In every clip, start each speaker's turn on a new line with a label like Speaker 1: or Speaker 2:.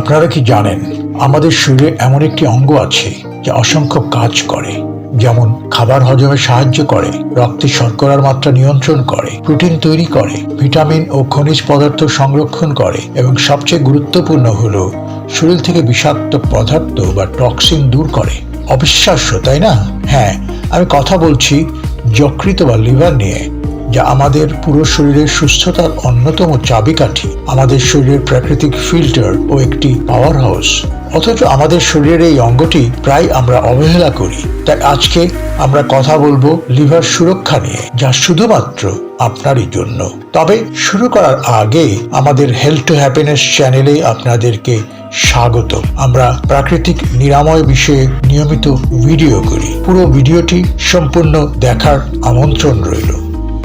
Speaker 1: আপনারা কি জানেন, আমাদের শরীরে এমন একটি অঙ্গ আছে যা অসংখ্য কাজ করে, যেমন খাবার হজমে সাহায্য করে, রক্তে শর্করার মাত্রা নিয়ন্ত্রণ করে, প্রোটিন তৈরি করে, ভিটামিন ও খনিজ পদার্থ সংরক্ষণ করে এবং সবচেয়ে গুরুত্বপূর্ণ হল, শরীর থেকে বিষাক্ত পদার্থ বা টক্সিন দূর করে। অবিশ্বাস্য, তাই না? হ্যাঁ আমি কথা বলছি যকৃত বা লিভার নিয়ে। যা আমাদের পুরো শরীরের সুস্থতার অন্যতম চাবিকাঠি, আমাদের শরীরের প্রাকৃতিক ফিল্টার ও একটি পাওয়ার হাউস অথচ আমাদের শরীরের এই অঙ্গটি প্রায় আমরা অবহেলা করি। তাই আজকে আমরা কথা বলব লিভার সুরক্ষা নিয়ে, যা শুধুমাত্র আপনারই জন্য। তবে শুরু করার আগে আমাদের হেলথ টু হ্যাপিনেস চ্যানেলে আপনাদেরকে স্বাগত। আমরা প্রাকৃতিক নিরাময় বিষয়ে নিয়মিত ভিডিও করি। পুরো ভিডিওটি সম্পূর্ণ দেখার আমন্ত্রণ রইল।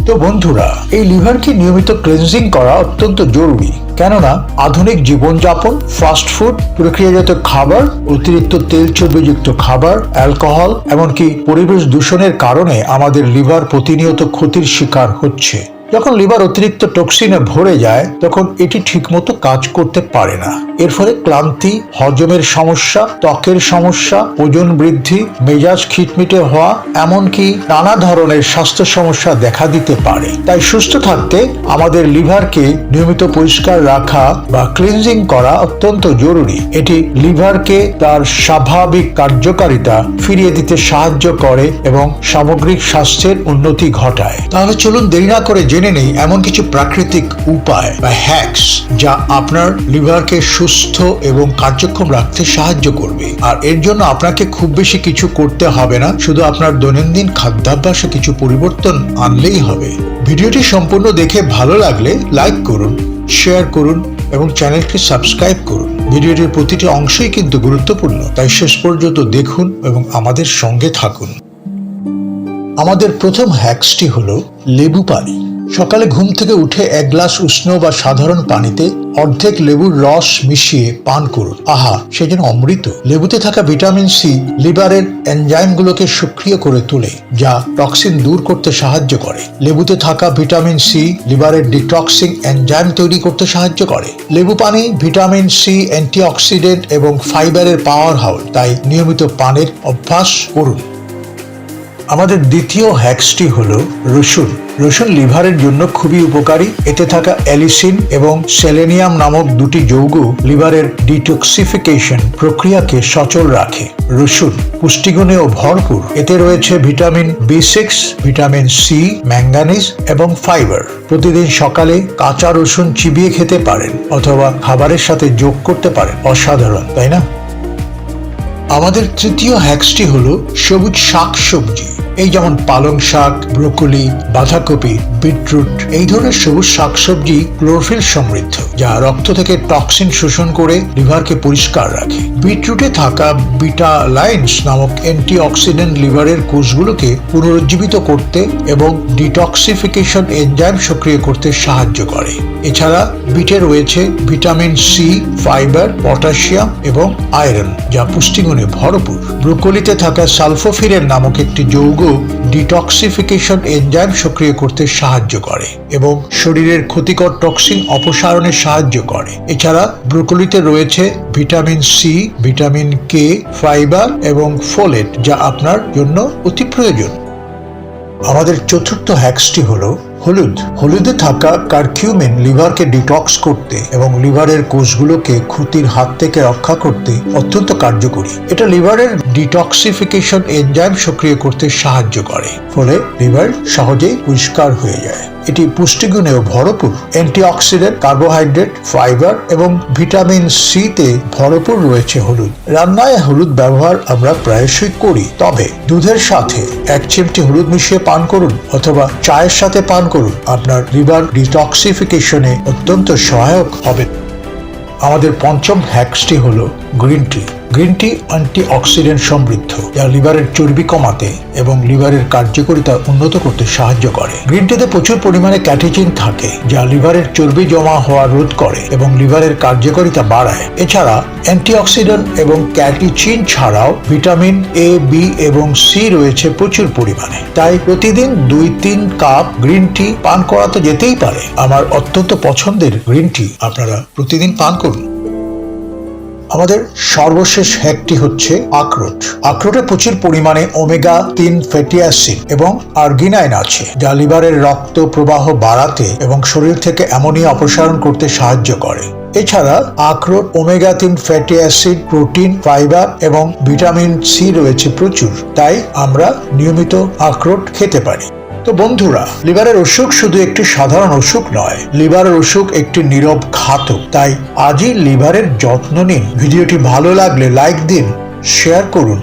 Speaker 1: তো বন্ধুরা, এই লিভারকে নিয়মিত ক্লিনজিং করা অত্যন্ত জরুরি। কেননা, আধুনিক জীবনযাপন ফাস্টফুড প্রক্রিয়াজাত খাবার, অতিরিক্ত তেল চর্বিযুক্ত খাবার অ্যালকোহল এমনকি পরিবেশ দূষণের কারণে আমাদের লিভার প্রতিনিয়ত ক্ষতির শিকার হচ্ছে। যখন লিভার অতিরিক্ত টক্সিনে ভরে যায়, তখন এটি ঠিকমতো কাজ করতে পারে না। এর ফলে ক্লান্তি, হজমের সমস্যা, ত্বকের সমস্যা, ওজন বৃদ্ধি, মেজাজ খিটমিটে হওয়া, এমনকি নানা ধরনের স্বাস্থ্য সমস্যা দেখা দিতে পারে। তাই সুস্থ থাকতে আমাদের লিভারকে নিয়মিত পরিষ্কার রাখা বা ক্লিনজিং করা অত্যন্ত জরুরি। এটি লিভারকে তার স্বাভাবিক কার্যকারিতা ফিরিয়ে দিতে সাহায্য করে এবং সামগ্রিক স্বাস্থ্যের উন্নতি ঘটায়। তাহলে চলুন দেরি না করে জেনে নেই এমন কিছু প্রাকৃতিক উপায় বা হ্যাক্স যা আপনার লিভারকে সুস্থ এবং কার্যক্ষম রাখতে সাহায্য করবে। আর এর জন্য আপনাকে খুব বেশি কিছু করতে হবে না, শুধু আপনার দৈনন্দিন খাদ্যাভ্যাসে কিছু পরিবর্তন আনলেই হবে। ভিডিওটি সম্পূর্ণ দেখে ভালো লাগলে লাইক করুন শেয়ার করুন এবং চ্যানেলটি সাবস্ক্রাইব করুন। ভিডিওটির প্রতিটি অংশই কিন্তু গুরুত্বপূর্ণ, তাই শেষ পর্যন্ত দেখুন এবং আমাদের সঙ্গে থাকুন। আমাদের প্রথম হ্যাক্সটি হলো লেবু পানি। সকালে ঘুম থেকে উঠে এক গ্লাস উষ্ণ বা সাধারণ পানিতে অর্ধেক লেবুর রস মিশিয়ে পান করুন। আহা, সে যেন অমৃত। লেবুতে থাকা ভিটামিন সি লিভারের এনজাইমগুলোকে সক্রিয় করে তোলে, যা টক্সিন দূর করতে সাহায্য করে। লেবুতে থাকা ভিটামিন সি লিভারের ডিটক্সিং এনজাইম তৈরি করতে সাহায্য করে। লেবু পানি, ভিটামিন সি, অ্যান্টিঅক্সিডেন্ট এবং ফাইবারের পাওয়ার হাউল, তাই নিয়মিত পানের অভ্যাস করুন। আমাদের দ্বিতীয় হ্যাক্সটি হল রসুন। রসুন লিভারের জন্য খুবই উপকারী। এতে থাকা অ্যালিসিন এবং সেলেনিয়াম নামক দুটি যৌগ লিভারের ডিটক্সিফিকেশন প্রক্রিয়াকে সচল রাখে। রসুন পুষ্টিগুণেও ভরপুর। এতে রয়েছে vitamin B six, vitamin C, manganese এবং ফাইবার। প্রতিদিন সকালে কাঁচা রসুন চিবিয়ে খেতে পারেন অথবা খাবারের সাথে যোগ করতে পারেন। অসাধারণ, তাই না? আমাদের তৃতীয় হ্যাক্সটি হলো সবুজ শাক সবজি এই যেমন পালং শাক, ব্রোকলি, বাঁধাকপি, বিটরুট, এই ধরনের সবুজ শাকসবজি ক্লোরোফিল সমৃদ্ধ, যা রক্ত থেকে টক্সিন শোষণ করে লিভারকে পরিষ্কার রাখে। বিটরুটে থাকা বিটা লাইন্স নামক অ্যান্টিঅক্সিডেন্ট লিভারের কোষগুলোকে পুনরুজ্জীবিত করতে এবং ডিটক্সিফিকেশন এনজাইম সক্রিয় করতে সাহায্য করে। এছাড়া বিটে রয়েছে ভিটামিন সি, ফাইবার, পটাশিয়াম এবং আয়রন, যা পুষ্টিগুণে ভরপুর। ব্রোকলিতে থাকা সালফোফিরেন নামক একটি যৌগ ডিটক্সিফিকেশন এনজাইম সক্রিয় করতে সাহায্য করে এবং শরীরের ক্ষতিকর টক্সিন অপসারণে সাহায্য করে। এছাড়া ব্রোকলিতে রয়েছে vitamin C, vitamin K, fibre এবং ফোলেট যা আপনার জন্য অতি প্রয়োজন। আমাদের চতুর্থ হ্যাক্সটি হলো হলুদ। হলুদে থাকা কারকিউমিন লিভারকে ডিটক্স করতে এবং লিভারের কোষগুলোকে ক্ষতির হাত থেকে রক্ষা করতে অত্যন্ত কার্যকরী। এটা লিভারের ডিটক্সিফিকেশন এনজাইম সক্রিয় করতে সাহায্য করে, ফলে লিভার সহজেই পরিষ্কার হয়ে যায়। এটি পুষ্টিগুণেও ভরপুর। অ্যান্টিঅক্সিডেন্ট, কার্বোহাইড্রেট, ফাইবার এবং ভিটামিন সি তে ভরপুর রয়েছে হলুদ। রান্নায় হলুদ ব্যবহার আমরা প্রায়শই করি, তবে দুধের সাথে এক চিমটি হলুদ মিশিয়ে পান করুন অথবা চায়ের সাথে পান করুন। আপনার লিভার ডিটক্সিফিকেশনে অত্যন্ত সহায়ক হবে। আমাদের পঞ্চম হ্যাক্সটি হলো green tea. Green tea antioxidant সমৃদ্ধ, যা লিভারের চর্বি কমাতে এবং লিভারের কার্যকারিতা উন্নত করতে সাহায্য করে। গ্রিন টিতে প্রচুর পরিমাণে ক্যাটেচিন থাকে, যা লিভারের চর্বি জমা হওয়া রোধ করে এবং লিভারের কার্যকারিতা বাড়ায়। এছাড়া, অ্যান্টিঅক্সিডেন্ট এবং ক্যাটিচিন ছাড়াও ভিটামিন এ বি এবং সি রয়েছে প্রচুর পরিমাণে। তাই প্রতিদিন দুই তিন কাপ গ্রিন টি পান করা তো যেতেই পারে। আমার অত্যন্ত পছন্দের গ্রিন টি আপনারা প্রতিদিন পান করুন। আমাদের সর্বশেষ হ্যাকটি হচ্ছে আখরোট। আখরোটে প্রচুর পরিমাণে ওমেগা তিন ফ্যাটি অ্যাসিড এবং আর্গিনাইন আছে, যা লিভারের রক্ত প্রবাহ বাড়াতে এবং শরীর থেকে অ্যামোনিয়া অপসারণ করতে সাহায্য করে। এছাড়া আখরোট ওমেগা তিন ফ্যাটি অ্যাসিড প্রোটিন ফাইবার এবং ভিটামিন সি রয়েছে প্রচুর, তাই আমরা নিয়মিত আখরোট খেতে পারি। তো বন্ধুরা, লিভারের অসুখ শুধু একটি সাধারণ অসুখ নয়, লিভারের অসুখ একটি নীরব ঘাতক। তাই আজই লিভারের যত্ন নিন। ভিডিওটি ভালো লাগলে লাইক দিন, শেয়ার করুন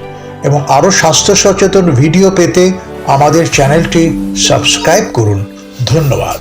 Speaker 1: এবং আরও স্বাস্থ্য সচেতন ভিডিও পেতে আমাদের চ্যানেলটি সাবস্ক্রাইব করুন। ধন্যবাদ।